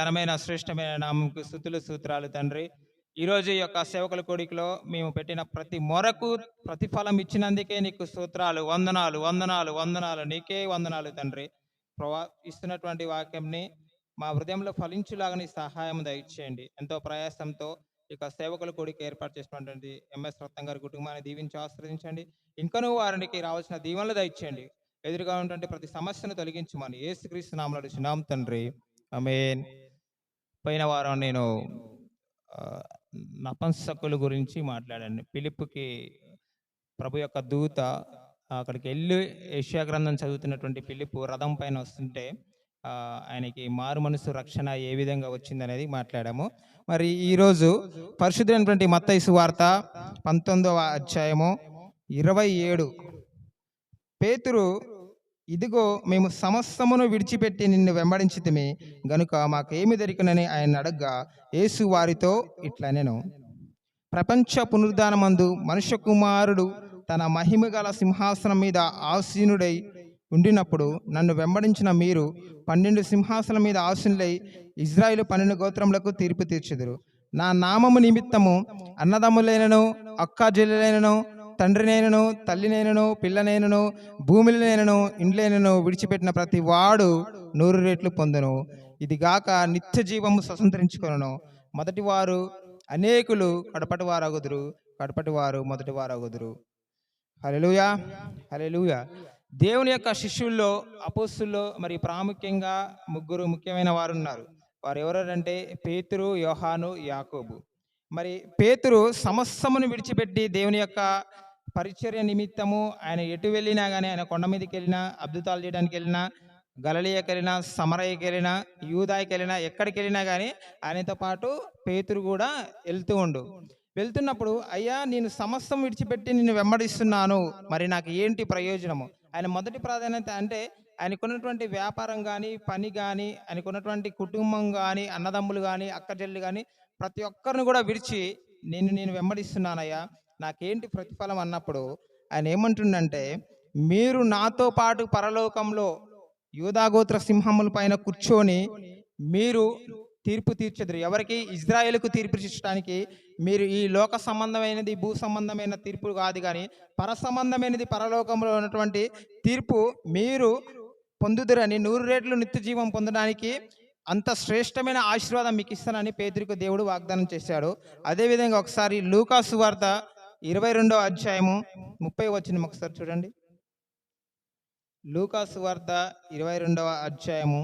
ఘనమైన శ్రేష్టమైన నామంకు స్థుతులు సూత్రాలు తండ్రి. ఈరోజు ఈ యొక్క సేవకుల కోడికలో మేము పెట్టిన ప్రతి మొరకు ప్రతిఫలం ఇచ్చినందుకే నీకు సూత్రాలు వందనాలు వందనాలు వందనాలు నీకే వందనాలు తండ్రి. ప్రవా ఇస్తున్నటువంటి వాక్యంని మా హృదయంలో ఫలించులాగని సహాయం దయచేయండి. ఎంతో ప్రయాసంతో ఈ యొక్క సేవకుల కోడికి ఏర్పాటు చేసినటువంటి ఎంఎస్ రత్నం గారి కుటుంబాన్ని దీవించి ఆశ్రదించండి ఇంకనూ వారికి రావాల్సిన దీవెనలు దయచేయండి. ఎదురుగా ఉన్నటువంటి ప్రతి సమస్యను తొలగించమని ఏసుక్రీస్తు నామలు అడుగుచున్నాం తండ్రి. మీన్ పోయిన వారం నేను నపంసకుల గురించి మాట్లాడాను. పిలుపుకి ప్రభు యొక్క దూత అక్కడికి వెళ్ళి ఏషియా గ్రంథం చదువుతున్నటువంటి పిలుపు రథం పైన వస్తుంటే ఆయనకి మారు మనసు రక్షణ ఏ విధంగా వచ్చిందనేది మాట్లాడాము. మరి ఈరోజు పరిశుద్ధమైనటువంటి మత్తైసు వార్త పంతొమ్మిదవ అధ్యాయము ఇరవై ఏడు. పేతురు ఇదిగో మేము సమస్తమును విడిచిపెట్టి నిన్ను వెంబడించితిమి. గనుక మాకేమి దొరికినని ఆయన అడగ్గా యేసు వారితో ఇట్లా నేను ప్రపంచ పునరుద్ధానమందు మనుష్య కుమారుడు తన మహిమ గల సింహాసనం మీద ఆసీనుడై ఉండినప్పుడు నన్ను వెంబడించిన మీరు పన్నెండు సింహాసనం మీద ఆసీనులై ఇజ్రాయిల్ పన్నెండు గోత్రములకు తీర్పు తీర్చెదరు. నా నామము నిమిత్తము అన్నదమ్ములైనను అక్కా జల్లులైనను తండ్రినైనను తల్లినైనను పిల్లనైనను భూమిలనైనను ఇండ్లైనను విడిచిపెట్టిన ప్రతి వాడు నూరు రెట్లు పొందును. ఇది గాక నిత్య జీవము స్వతంత్రించుకొను మొదటి వారు అనేకులు కడపటి వారగుదురు కడపటి వారు మొదటి వారగుదురు. హలెలుయా హలెలుయా దేవుని యొక్క శిష్యుల్లో అపోస్తుల్లో మరి ప్రాముఖ్యంగా ముగ్గురు ముఖ్యమైన వారు ఉన్నారు వారు ఎవరంటే పేతురు యోహాను యాకోబు. మరి పేతురు సమస్తమును విడిచిపెట్టి దేవుని యొక్క పరిచర్య నిమిత్తము ఆయన ఎటు వెళ్ళినా కానీ ఆయన కొండ మీదకి వెళ్ళినా అద్భుతాలు చేయడానికి వెళ్ళినా గలలియకి వెళ్ళినా సమరయ్యకి వెళ్ళినా యూదాయికి వెళ్ళినా ఎక్కడికి వెళ్ళినా కానీ ఆయనతో పాటు పేతురు కూడా వెళ్తూ ఉండు. వెళ్తున్నప్పుడు అయ్యా నేను సమస్తం విడిచిపెట్టి నిన్ను వెంబడిస్తున్నాను. మరి నాకు ఏంటి ప్రయోజనము? ఆయన మొదటి ప్రాధాన్యత అంటే ఆయనకున్నటువంటి వ్యాపారం కానీ పని కానీ ఆయనకున్నటువంటి కుటుంబం కానీ అన్నదమ్ములు కానీ అక్కచెల్లు కానీ ప్రతి ఒక్కరిని కూడా విడిచి నేను నేను వెంబడిస్తున్నానయ్యా. నాకేంటి ప్రతిఫలం అన్నప్పుడు ఆయన ఏమంటుండంటే మీరు నాతో పాటు పరలోకంలో యూదాగోత్ర సింహముల పైన కూర్చొని మీరు తీర్పు తీర్చదురు. ఎవరికి? ఇజ్రాయేల్కు తీర్పు తీర్చడానికి మీరు ఈ లోక సంబంధమైనది భూ సంబంధమైన తీర్పు కాదు కానీ పర సంబంధమైనది పరలోకంలో ఉన్నటువంటి తీర్పు మీరు పొందుదురని నూరు రేట్లు నిత్య జీవం పొందడానికి అంత శ్రేష్టమైన ఆశీర్వాదం మీకు ఇస్తానని పేదరికు దేవుడు వాగ్దానం చేశాడు. అదేవిధంగా ఒకసారి లూకాసు వార్త ఇరవై రెండో అధ్యాయము ముప్పై వచ్చిన ఒకసారి చూడండి. లూకాసు వార్త ఇరవై రెండవ అధ్యాయము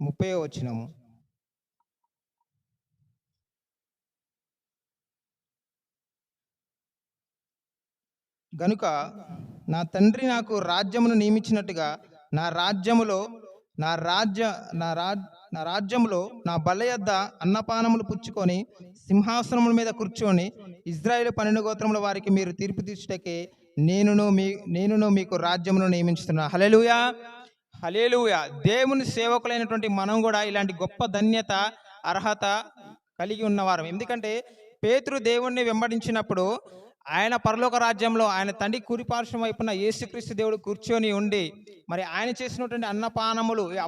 ముప్పై వచ్చినము గనుక నా తండ్రి నాకు రాజ్యమును నియమించినట్టుగా నా రాజ్యములో నా రాజ్య నా రాజ్ నా రాజ్యంలో నా బల్ల యొద్ద అన్నపానములు పుచ్చుకొని సింహాసనముల మీద కూర్చొని ఇజ్రాయేల్ పన్నెండు గోత్రముల వారికి మీరు తీర్పు తీర్చుటకే నేనును మీ నేనును మీకు రాజ్యమును నియమించుతున్నా. హలెలుయా హలేలుయా దేవుని సేవకులైనటువంటి మనం కూడా ఇలాంటి గొప్ప ధన్యత అర్హత కలిగి ఉన్నవారం ఎందుకంటే పేతురు దేవుణ్ణి వెంబడించినప్పుడు ఆయన పరలోక రాజ్యంలో ఆయన తండ్రి కురిపార్శ్వం వైపున యేసుక్రీస్తు దేవుడు కూర్చొని ఉండి మరి ఆయన చేసినటువంటి అన్నపానములు ఈ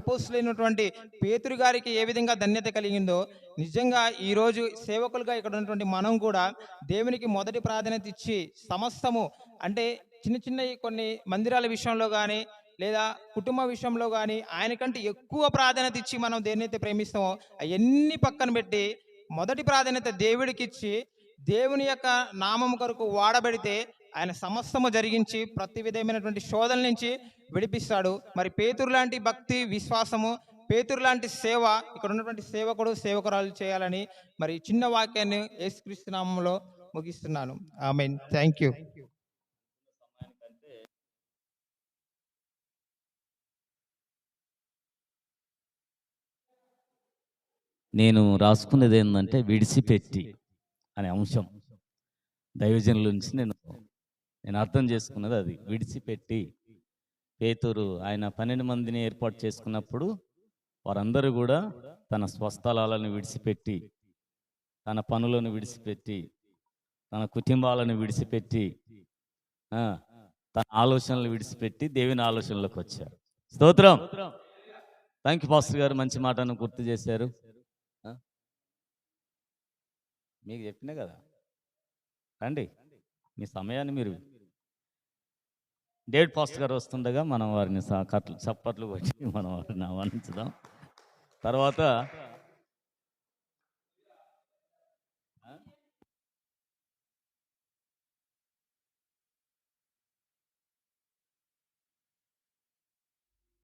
పేతురు గారికి ఏ విధంగా ధన్యత కలిగిందో నిజంగా ఈరోజు సేవకులుగా ఇక్కడ ఉన్నటువంటి మనం కూడా దేవునికి మొదటి ప్రాధాన్యత ఇచ్చి సమస్తము అంటే చిన్న చిన్న కొన్ని మందిరాల విషయంలో కానీ లేదా కుటుంబ విషయంలో కానీ ఆయనకంటే ఎక్కువ ప్రాధాన్యత ఇచ్చి మనం దేన్నైతే ప్రేమిస్తామో అవన్నీ పక్కన పెట్టి మొదటి ప్రాధాన్యత దేవుడికి ఇచ్చి దేవుని యొక్క నామం కొరకు వాడబడితే ఆయన సమస్తము జరిగించి ప్రతి విధమైనటువంటి శోధన నుంచి విడిపిస్తాడు. మరి పేతురు లాంటి భక్తి విశ్వాసము పేతురు లాంటి సేవ ఇక్కడ ఉన్నటువంటి సేవకుడు సేవకురాలు చేయాలని మరి చిన్న వాక్యాన్ని యేసుక్రీస్తు నామంలో ముగిస్తున్నాను. I mean thank you. నేను రాసుకున్నది ఏంటంటే విడిచిపెట్టి. అనే అంశం. దైవజనుల నుంచి నేను నేను అర్థం చేసుకున్నది అది. విడిచిపెట్టి పేతురు ఆయన పన్నెండు మందిని ఏర్పాటు చేసుకున్నప్పుడు వారందరూ కూడా తన స్వస్థలాలను విడిచిపెట్టి తన పనులను విడిచిపెట్టి తన కుటుంబాలను విడిచిపెట్టి తన ఆలోచనలు విడిచిపెట్టి దేవుని ఆలోచనలోకి వచ్చారు. స్తోత్రం. థ్యాంక్ యూ పాస్టర్ గారు మంచి మాటను గుర్తు చేశారు? మీకు చెప్పినా కదా. రండి. మీ సమయాన్ని మీరు డేవిడ్ పాస్ట్ గారు వస్తుండగా మనం వారిని కట్లు చప్పట్లు కొట్టి మనం వారిని ఆహ్వానించుదాం. తర్వాత